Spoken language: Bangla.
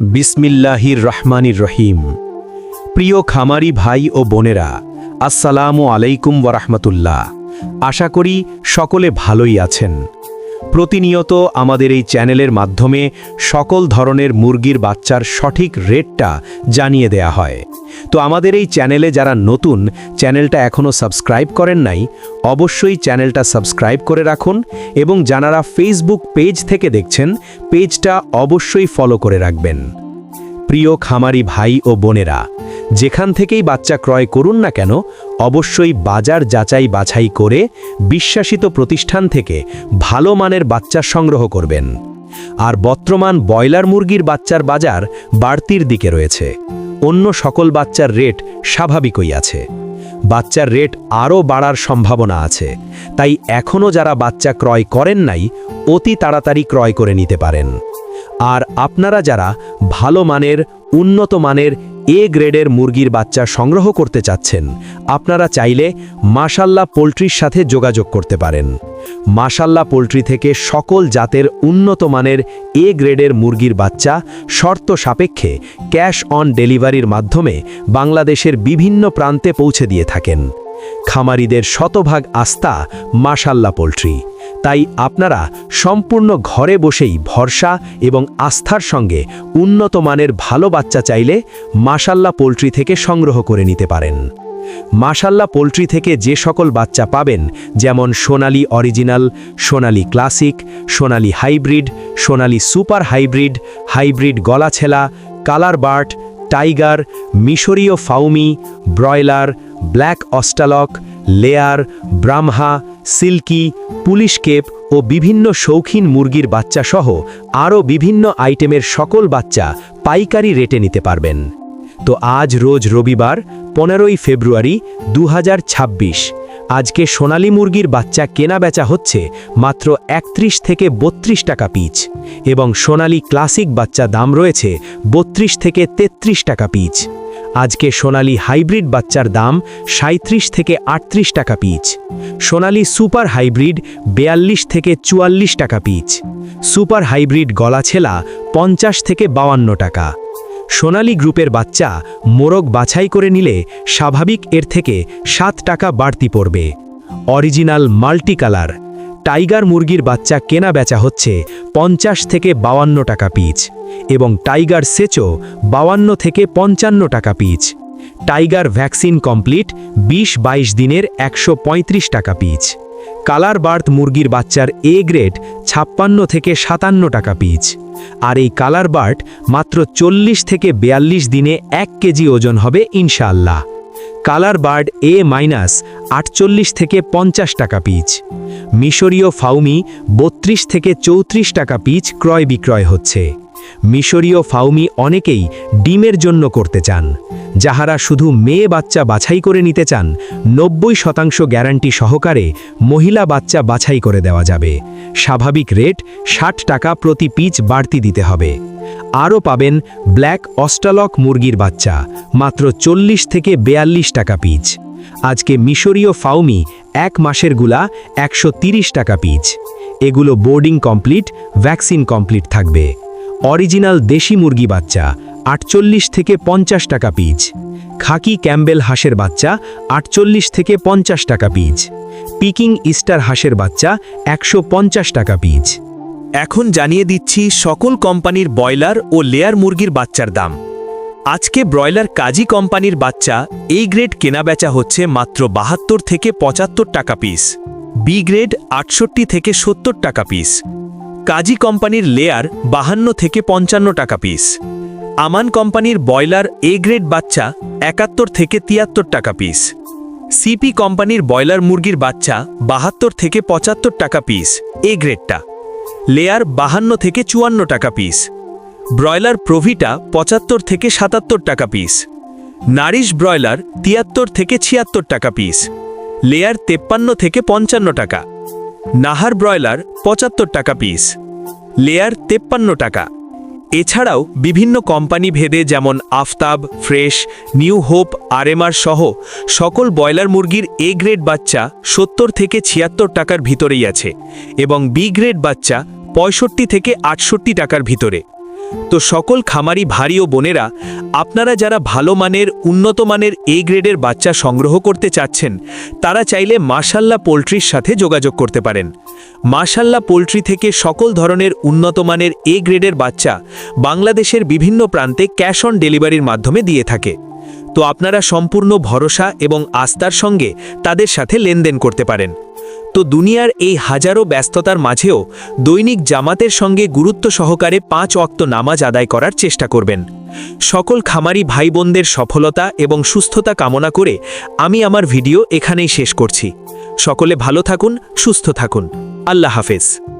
বিসমিল্লাহির রহমানির রহিম। প্রিয় খামারি ভাই ও বোনেরা, আসসালামু আলাইকুম ওরহমতুল্লাহ আশা করি সকলে ভালোই আছেন। প্রতিনিয়ত আমাদের এই চ্যানেলের মাধ্যমে সকল ধরনের মুরগির বাচ্চার সঠিক রেটটা জানিয়ে দেয়া হয়। তো আমাদের এই চ্যানেলে যারা নতুন, চ্যানেলটা এখনও সাবস্ক্রাইব করেন নাই, অবশ্যই চ্যানেলটা সাবস্ক্রাইব করে রাখুন এবং যারা ফেসবুক পেজ থেকে দেখছেন, পেজটা অবশ্যই ফলো করে রাখবেন। প্রিয় খামারি ভাই ও বোনেরা, যেখান থেকেই বাচ্চা ক্রয় করুন না কেন অবশ্যই বাজার যাচাই বাছাই করে বিশ্বাসিত প্রতিষ্ঠান থেকে ভালো মানের বাচ্চা সংগ্রহ করবেন। আর বর্তমান ব্রয়লার মুরগির বাচ্চার বাজার বাড়তির দিকে রয়েছে। অন্য সকল বাচ্চার রেট স্বাভাবিকই আছে। বাচ্চার রেট আরও বাড়ার সম্ভাবনা আছে। তাই এখনও যারা বাচ্চা ক্রয় করেন নাই, অতি তাড়াতাড়ি ক্রয় করে নিতে পারেন। আর আপনারা যারা ভালো মানের, উন্নত মানের এ গ্রেডের মুরগির বাচ্চা সংগ্রহ করতে চাচ্ছেন। আপনারা চাইলে মাশাল্লা পোলট্রির সাথে যোগাযোগ করতে পারেন। মাশাল্লা পোলট্রি থেকে সকল জাতের উন্নত মানের এ গ্রেডের মুরগির বাচ্চা শর্ত সাপেক্ষে ক্যাশ অন ডেলিভারির মাধ্যমে বাংলাদেশের বিভিন্ন প্রান্তে পৌঁছে দিয়ে থাকেন। খামারিদের শতভাগ আস্থা মাশাল্লা পোলট্রি। তাই আপনারা সম্পূর্ণ ঘরে বসেই ভরসা এবং আস্থার সঙ্গে উন্নত মানের ভালো বাচ্চা চাইলে মাশাল্লা পোলট্রি থেকে সংগ্রহ করে নিতে পারেন। মাশাল্লা পোলট্রি থেকে যে সকল বাচ্চা পাবেন, যেমন Sonali original, Sonali classic, Sonali hybrid, Sonali super hybrid hybrid গলাছেলা colour bird tiger, মিশরীয় Fayoumi, broiler, black Australorp, layer, Brahma silky, Polish cap ও বিভিন্ন শৌখিন মুরগির বাচ্চা সহ আরও বিভিন্ন আইটেমের সকল বাচ্চা পাইকারি রেটে নিতে পারবেন। তো আজ রোজ রবিবার, পনেরোই ফেব্রুয়ারি দু হাজার ছাব্বিশ। আজকে সোনালী মুরগির বাচ্চা কেনা বেচা হচ্ছে মাত্র একত্রিশ থেকে বত্রিশ টাকা পিচ এবং সোনালী ক্লাসিক বাচ্চা দাম রয়েছে বত্রিশ থেকে ৩৩ টাকা পিচ। আজকে সোনালি হাইব্রিড বাচ্চার দাম সাঁত্রিশ থেকে আটত্রিশ টাকা পিচ। সোনালি সুপার হাইব্রিড বেয়াল্লিশ থেকে চুয়াল্লিশ টাকা পিচ। সুপার হাইব্রিড গলাছেলা পঞ্চাশ থেকে বাউান্ন টাকা। সোনালি গ্রুপের বাচ্চা মোরগ বাছাই করে নিলে স্বাভাবিক এর থেকে সাত টাকা বাড়তি পড়বে। অরিজিনাল মাল্টি কালার টাইগার মুরগির বাচ্চা কেনা বেচা হচ্ছে পঞ্চাশ থেকে বাউান্ন টাকা পিচ। এবং টাইগার সেচো বাউান্ন থেকে পঞ্চান্ন টাকা পিচ। টাইগার ভ্যাকসিন কমপ্লিট ২০ বাইশ দিনের একশো পঁয়ত্রিশ টাকা পিচ। কালার বার্থ মুরগির বাচ্চার এ গ্রেড ছাপ্পান্ন থেকে সাতান্ন টাকা পিচ। আর এই কালার বার্ট মাত্র চল্লিশ থেকে বেয়াল্লিশ দিনে এক কেজি ওজন হবে ইনশাআল্লাহ। কালার বার্ড এ মাইনাস আটচল্লিশ থেকে পঞ্চাশ টাকা পিচ। মিশরীয় ফাউমি বত্রিশ থেকে চৌত্রিশ টাকা পিচ ক্রয় বিক্রয় হচ্ছে। মিশরীয় ফাউমি অনেকেই ডিমের জন্য করতে চান। যাহারা শুধু মেয়ে বাচ্চা বাছাই করে নিতে চান, নব্বই শতাংশ গ্যারান্টি সহকারে মহিলা বাচ্চা বাছাই করে দেওয়া যাবে। স্বাভাবিক রেট ষাট টাকা প্রতি পিচ বাড়তি দিতে হবে। আরও পাবেন ব্ল্যাক অস্টালক মুরগির বাচ্চা, মাত্র চল্লিশ থেকে বেয়াল্লিশ টাকা পিচ। আজকে মিশরীয় ফাউমি এক মাসেরগুলা একশো টাকা পিচ। এগুলো বোর্ডিং কমপ্লিট, ভ্যাকসিন কমপ্লিট থাকবে। অরিজিনাল দেশি মুরগি বাচ্চা, আটচল্লিশ থেকে পঞ্চাশ টাকা পিচ। খাকি ক্যাম্বেল হাঁসের বাচ্চা, আটচল্লিশ থেকে পঞ্চাশ টাকা পিচ। পিকিং ইস্টার হাঁসের বাচ্চা, একশো পঞ্চাশ টাকা পিচ। এখন জানিয়ে দিচ্ছি সকল কোম্পানির ব্রয়লার ও লেয়ার মুরগির বাচ্চার দাম। আজকে ব্রয়লার কাজী কোম্পানির বাচ্চা এই গ্রেড কেনাবেচা হচ্ছে মাত্র বাহাত্তর থেকে পঁচাত্তর টাকা পিস। বি গ্রেড আটষট্টি থেকে সত্তর টাকা পিস। কাজী কোম্পানির লেয়ার বাহান্ন থেকে পঞ্চান্ন টাকা পিস। আমান কোম্পানির ব্রয়লার এ গ্রেড বাচ্চা একাত্তর থেকে তিয়াত্তর টাকা পিস। সিপি কোম্পানির ব্রয়লার মুরগির বাচ্চা বাহাত্তর থেকে পঁচাত্তর টাকা পিস এ গ্রেডটা। লেয়ার বাহান্ন থেকে চুয়ান্ন টাকা পিস। ব্রয়লার প্রভিটা পঁচাত্তর থেকে সাতাত্তর টাকা পিস। নারিশ ব্রয়লার তিয়াত্তর থেকে ছিয়াত্তর টাকা পিস। লেয়ার তেপ্পান্ন থেকে পঞ্চান্ন টাকা। নাহার ব্রয়লার পঁচাত্তর টাকা পিস লেয়ার তেপ্পান্ন টাকা। এছাড়াও বিভিন্ন কোম্পানি ভেদে যেমন Aftab, fresh, New Hope, RMR সহ সকল ব্রয়লার মুরগির এ গ্রেড বাচ্চা সত্তর থেকে ছিয়াত্তর টাকার ভিতরেই আছে এবং বি গ্রেড বাচ্চা পঁয়ষট্টি থেকে আটষট্টি টাকার ভিতরে। তো সকল খামারি ভারী ও বোনেরা, আপনারা যারা ভালো মানের, উন্নত মানের এ গ্রেডের বাচ্চা সংগ্রহ করতে চাচ্ছেন, তারা চাইলে মার্শাল্লা পোলট্রির সাথে যোগাযোগ করতে পারেন। মার্শাল্লা পোলট্রি থেকে সকল ধরনের উন্নত মানের এ গ্রেডের বাচ্চা বাংলাদেশের বিভিন্ন প্রান্তে ক্যাশ অন ডেলিভারির মাধ্যমে দিয়ে থাকে। তো আপনারা সম্পূর্ণ ভরসা এবং আস্থার সঙ্গে তাদের সাথে লেনদেন করতে পারেন। তো দুনিয়ার এই হাজারো ব্যস্ততার মাঝেও দৈনিক জামাতের সঙ্গে গুরুত্ব সহকারে পাঁচ অক্ত নামাজ আদায় করার চেষ্টা করবেন। সকল খামারি ভাই বোনদের সফলতা এবং সুস্থতা কামনা করে আমি আমার ভিডিও এখানেই শেষ করছি। সকলে ভালো থাকুন, সুস্থ থাকুন। আল্লাহ হাফেজ।